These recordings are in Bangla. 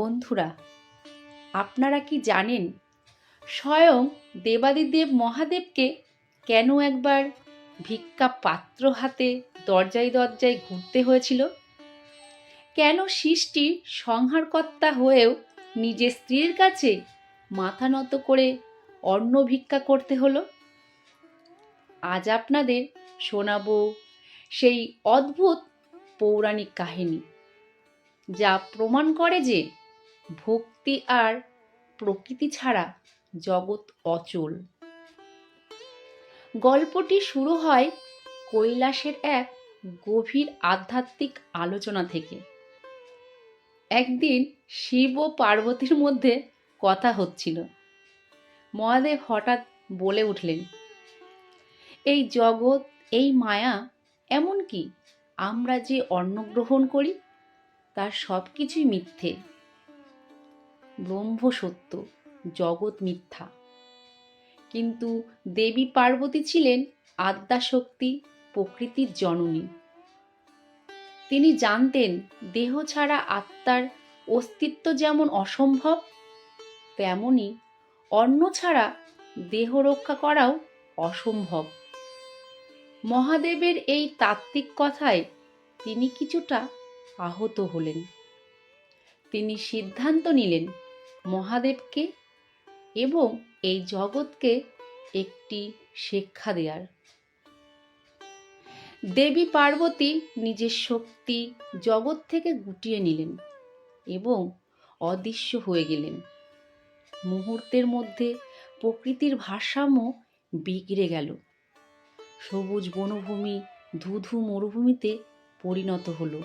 বন্ধুরা, আপনারা কি জানেন স্বয়ং দেবাদিদেব মহাদেবকে কেন একবার ভিক্ষা পাত্র হাতে দরজায় দরজায় ঘুরতে হয়েছিল? কেন সৃষ্টি সংহারকর্তা হয়েও নিজের স্ত্রীর কাছে মাথা নত করে অন্ন ভিক্ষা করতে হলো? আজ আপনাদের শোনাবো সেই অদ্ভুত পৌরাণিক কাহিনী, যা প্রমাণ করে যে ভক্তি আর প্রকৃতি ছাড়া জগৎ অচল। গল্পটি শুরু হয় কৈলাসের এক গভীর আধ্যাত্মিক আলোচনা থেকে। একদিন শিব ও পার্বতীর মধ্যে কথা হচ্ছিল। মহাদেব হঠাৎ বলে উঠলেন, এই জগৎ, এই মায়া এমনকি আমরা যে অন্ন গ্রহণ করি, তার সব কিছুই মিথ্যে। ব্রহ্ম সত্য জগৎ মিথ্যা। কিন্তু দেবী পার্বতী ছিলেন আদ্যাশক্তি, প্রকৃতির জননী। তিনি জানতেন দেহ ছাড়া আত্মার অস্তিত্ব যেমন অসম্ভব, তেমনি অন্ন ছাড়া দেহ রক্ষা করাও অসম্ভব। মহাদেবের এই তাত্ত্বিক কথায় তিনি কিছুটা আহত হলেন। তিনি সিদ্ধান্ত নিলেন মহাদেবকে এবং এই জগৎকে একটি শিক্ষা দেওয়ার দেবী পার্বতী নিজের শক্তি জগৎ থেকে গুটিয়ে নিলেন এবং অদৃশ্য হয়ে গেলেন। মুহূর্তের মধ্যে প্রকৃতির ভারসাম্য বিগড়ে গেল। সবুজ বনভূমি ধুধু মরুভূমিতে পরিণত হলো।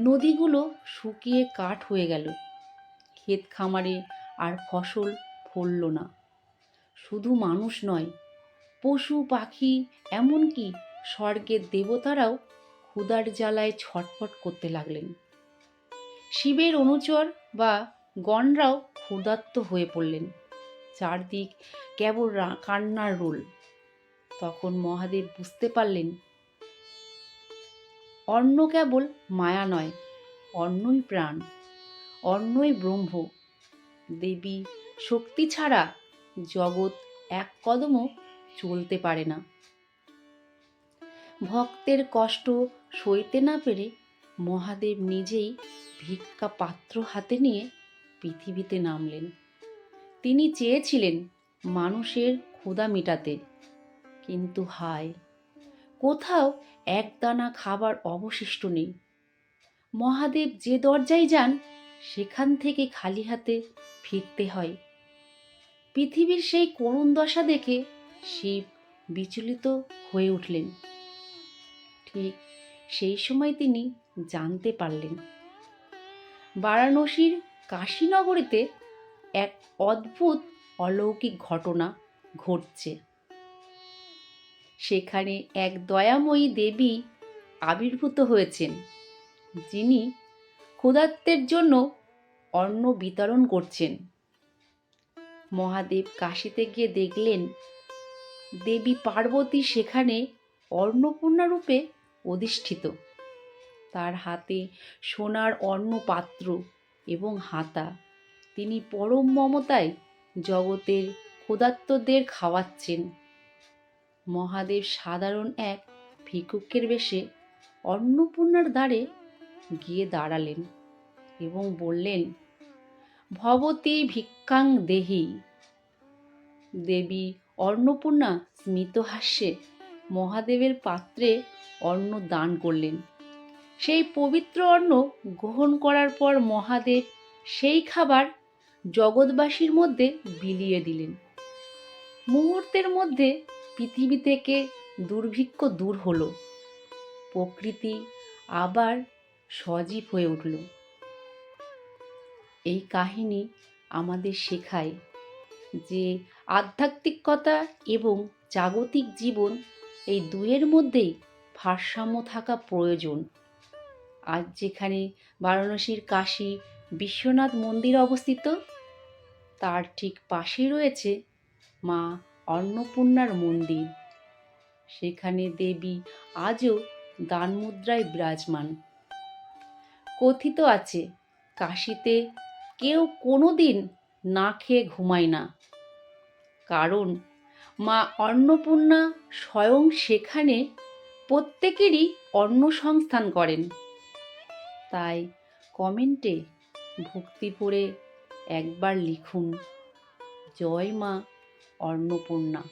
নদীগুলো শুকিয়ে কাঠ হয়ে গেল। ক্ষেত খামারে আর ফসল ফলল না। শুধু মানুষ নয়, পশু, পাখি, এমনকি স্বর্গের দেবতারাও ক্ষুদার জ্বালায় ছটফট করতে লাগলেন। শিবের অনুচর বা গণরাও ক্ষুধার্ত হয়ে পড়লেন। চারদিক কেবল কান্নার রোল। তখন মহাদেব বুঝতে পারলেন অন্ন কেবল মায়া নয় অন্নই প্রাণ অন্নই ব্রহ্ম। দেবী শক্তি ছাড়া জগৎ এক কদমও চলতে পারে না। ভক্তের কষ্ট সইতে না পেরে মহাদেব নিজেই ভিক্ষা পাত্র হাতে নিয়ে পৃথিবীতে নামলেন। তিনি চেয়েছিলেন মানুষের ক্ষুধা মেটাতে, কিন্তু হায় কোথাও একদানা খাবার অবশিষ্ট নেই। মহাদেব যে দরজায় যান, সেখান থেকে খালি হাতে ফিরতে হয়। পৃথিবীর সেই করুণ দশা দেখে শিব বিচলিত হয়ে উঠলেন। ঠিক সেই সময় তিনি জানতে পারলেন। বারাণসীর কাশীনগরীতে এক অদ্ভুত অলৌকিক ঘটনা ঘটছে। সেখানে এক দয়াময়ী দেবী আবির্ভূত হয়েছেন, যিনি ক্ষুধার্তের জন্য অন্ন বিতরণ করছেন। মহাদেব কাশিতে গিয়ে দেখলেন, দেবী পার্বতী সেখানে অন্নপূর্ণা রূপে অধিষ্ঠিত। তার হাতে সোনার অন্ন পাত্র এবং হাতা। তিনি পরম মমতায় জগতের ক্ষুধার্তদের খাওয়াচ্ছেন। মহাদেব সাধারণ এক ভিক্ষুকের বেশে অন্নপূর্ণার দ্বারে গিয়ে দাঁড়ালেন এবং বললেন, ভবতী ভিক্ষাং দেহি। দেবী অন্নপূর্ণা স্মিত হাস্যে মহাদেবের পাত্রে অন্ন দান করলেন। সেই পবিত্র অন্ন গ্রহণ করার পর মহাদেব সেই খাবার জগৎবাসীর মধ্যে বিলিয়ে দিলেন। মুহূর্তের মধ্যে পৃথিবী থেকে দুর্ভিক্ষ দূর হলো। প্রকৃতি আবার সজীব হয়ে উঠল। এই কাহিনী আমাদের শেখায় যে আধ্যাত্মিকতা এবং জাগতিক জীবন এই দুয়ের মধ্যেই ভারসাম্য থাকা প্রয়োজন। আজ যেখানে বারাণসীর কাশী বিশ্বনাথ মন্দির অবস্থিত, তার ঠিক পাশে রয়েছে মা অন্নপূর্ণার মন্দির। সেখানে দেবী আজও দানমুদ্রায় বিরাজমান। কথিত আছে, কাশিতে কেউ কোনো দিন না খেয়ে ঘুমায় না। কারণ মা অন্নপূর্ণা স্বয়ং সেখানে প্রত্যেকেরই অন্ন সংস্থান করেন। তাই কমেন্টে ভক্তি ভরে একবার লিখুন, জয় মা অন্নপূর্ণা